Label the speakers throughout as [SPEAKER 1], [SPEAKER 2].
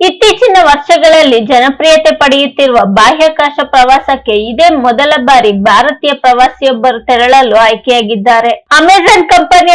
[SPEAKER 1] ಇತ್ತೀಚಿನ ವರ್ಷಗಳಲ್ಲಿ ಜನಪ್ರಿಯತೆ ಪಡೆಯುತ್ತಿರುವ ಬಾಹ್ಯಾಕಾಶ ಪ್ರವಾಸಕ್ಕೆ ಇದೇ ಮೊದಲ ಬಾರಿ ಭಾರತೀಯ ಪ್ರವಾಸಿಯೊಬ್ಬರು ತೆರಳಲು ಆಯ್ಕೆಯಾಗಿದ್ದಾರೆ. ಅಮೆಜಾನ್ ಸಂಸ್ಥಾಪಕ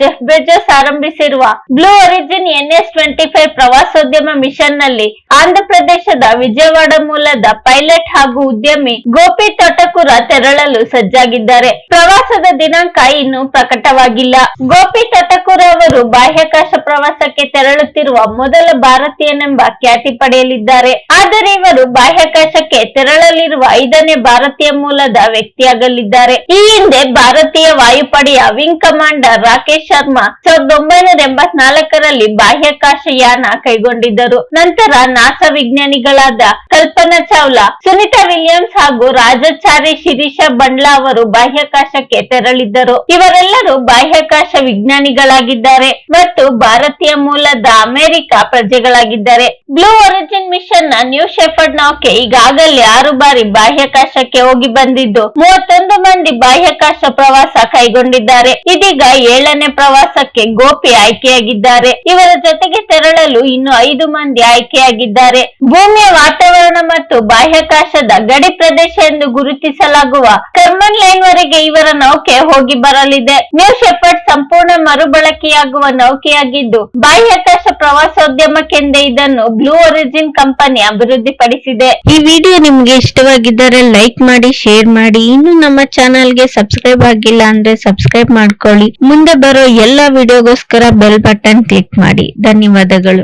[SPEAKER 1] ಜೆಫ್ ಬೇಜಸ್ ಆರಂಭಿಸಿರುವ Blue Origin NS twenty five ಪ್ರವಾಸೋದ್ಯಮ ಮಿಷನ್ನಲ್ಲಿ ಆಂಧ್ರಪ್ರದೇಶದ ವಿಜಯವಾಡ ಮೂಲದ ಪೈಲಟ್ ಹಾಗೂ ಉದ್ಯಮಿ ಗೋಪಿ ತೊಟಕುರ ತೆರಳಲು ಸಜ್ಜಾಗಿದ್ದಾರೆ. ಪ್ರವಾಸದ ದಿನಾಂಕ ಇನ್ನೂ ಪ್ರಕಟವಾಗಿಲ್ಲ. ಗೋಪಿ ತೊಟಕುರ ಅವರು ಬಾಹ್ಯಾಕಾಶ ಪ್ರವಾಸಕ್ಕೆ ತೆರಳುತ್ತಿರುವ ಮೊದಲ ಭಾರತೀಯನೆಂಬ ಖ್ಯಾತಿ ಪಡೆಯಲಿದ್ದಾರೆ. ಆದರೆ ಇವರು ಬಾಹ್ಯಾಕಾಶಕ್ಕೆ ತೆರಳಲಿರುವ ಐದನೇ ಭಾರತೀಯ ಮೂಲದ ವ್ಯಕ್ತಿಯಾಗಲಿದ್ದಾರೆ. ಈ ಹಿಂದೆ ಭಾರತೀಯ ವಾಯುಪಡೆಯ ವಿಂಗ್ ಕಮಾಂಡರ್ ರಾಕೇಶ್ ಶರ್ಮಾ ಸಾವಿರದ ಒಂಬೈನೂರ ಎಂಬತ್ನಾಲ್ಕರಲ್ಲಿ ಬಾಹ್ಯಾಕಾಶ ಯಾನ ಕೈಗೊಂಡಿದ್ದರು. ನಂತರ ನಾಸಾ ವಿಜ್ಞಾನಿಗಳಾದ ಕಲ್ಪನಾ ಚಾವ್ಲಾ, ಸುನಿತಾ ವಿಲಿಯಮ್ಸ್ ಹಾಗೂ ರಾಜಾಚಾರಿ ಶಿರೀಷ ಬಂಡ್ಲಾ ಅವರು ಬಾಹ್ಯಾಕಾಶಕ್ಕೆ ತೆರಳಿದ್ದರು. ಇವರೆಲ್ಲರೂ ಬಾಹ್ಯಾಕಾಶ ವಿಜ್ಞಾನಿಗಳಾಗಿದ್ದಾರೆ ಮತ್ತು ಭಾರತೀಯ ಮೂಲದ ಅಮೆರಿಕ ಪ್ರಜೆಗಳಾಗಿದ್ದಾರೆ. ಬ್ಲೂ ಒರಿಜಿನ್ ಮಿಷನ್ನ ನ್ಯೂ ಶೆಫರ್ಡ್ ನೌಕೆ ಈಗಾಗಲೇ ಆರು ಬಾರಿ ಬಾಹ್ಯಾಕಾಶಕ್ಕೆ ಹೋಗಿ ಬಂದಿದ್ದು. ಮೂವತ್ತೊಂದು ಮಂದಿ ಬಾಹ್ಯಾಕಾಶ ಪ್ರವಾಸ ಕೈಗೊಂಡಿದ್ದಾರೆ. ಇದೀಗ ಏಳನೇ ಪ್ರವಾಸಕ್ಕೆ ಗೋಪಿ ಆಯ್ಕೆಯಾಗಿದ್ದಾರೆ. ಇವರ ಜೊತೆಗೆ ತೆರಳಲು ಇನ್ನು ಐದು ಮಂದಿ ಆಯ್ಕೆಯಾಗಿದ್ದಾರೆ. ಭೂಮಿಯ ವಾತಾವರಣ ಮತ್ತು ಬಾಹ್ಯಾಕಾಶದ ಗಡಿ ಪ್ರದೇಶ ಎಂದು ಗುರುತಿಸಲಾಗುವ ಕರ್ಮನ್ ಲೈನ್ ವರೆಗೆ ಇವರ ನೌಕೆ ಹೋಗಿ ಬರಲಿದೆ. ನ್ಯೂ ಶೆಫರ್ಡ್ ಸಂಪೂರ್ಣ ಮರುಬಳಕೆಯಾಗುವ ನೌಕೆಯಾಗಿದ್ದು, ಬಾಹ್ಯಾಕಾಶ ಪ್ರವಾಸೋದ್ಯಮಕ್ಕೆಂದೇ ಇದನ್ನು ಬ್ಲೂ ಒರಿಜಿನ್ ಕಂಪನಿ ಅಭಿವೃದ್ಧಿಪಡಿಸಿದೆ.
[SPEAKER 2] ಈ ವಿಡಿಯೋ ನಿಮ್ಗೆ ಇಷ್ಟವಾಗಿದ್ದರೆ ಲೈಕ್ ಮಾಡಿ ಶೇರ್ ಮಾಡಿ. ಇನ್ನು ನಮ್ಮ ಚಾನಲ್ಗೆ ಸಬ್ಸ್ಕ್ರೈಬ್ ಆಗಿಲ್ಲ ಅಂದ್ರೆ ಸಬ್ಸ್ಕ್ರೈಬ್ ಮಾಡ್ಕೊಳ್ಳಿ. ಮುಂದೆ ಬರೋ ಎಲ್ಲಾ ವಿಡಿಯೋಗೋಸ್ಕರ ಬೆಲ್ ಬಟನ್ ಕ್ಲಿಕ್ ಮಾಡಿ. ಧನ್ಯವಾದಗಳು.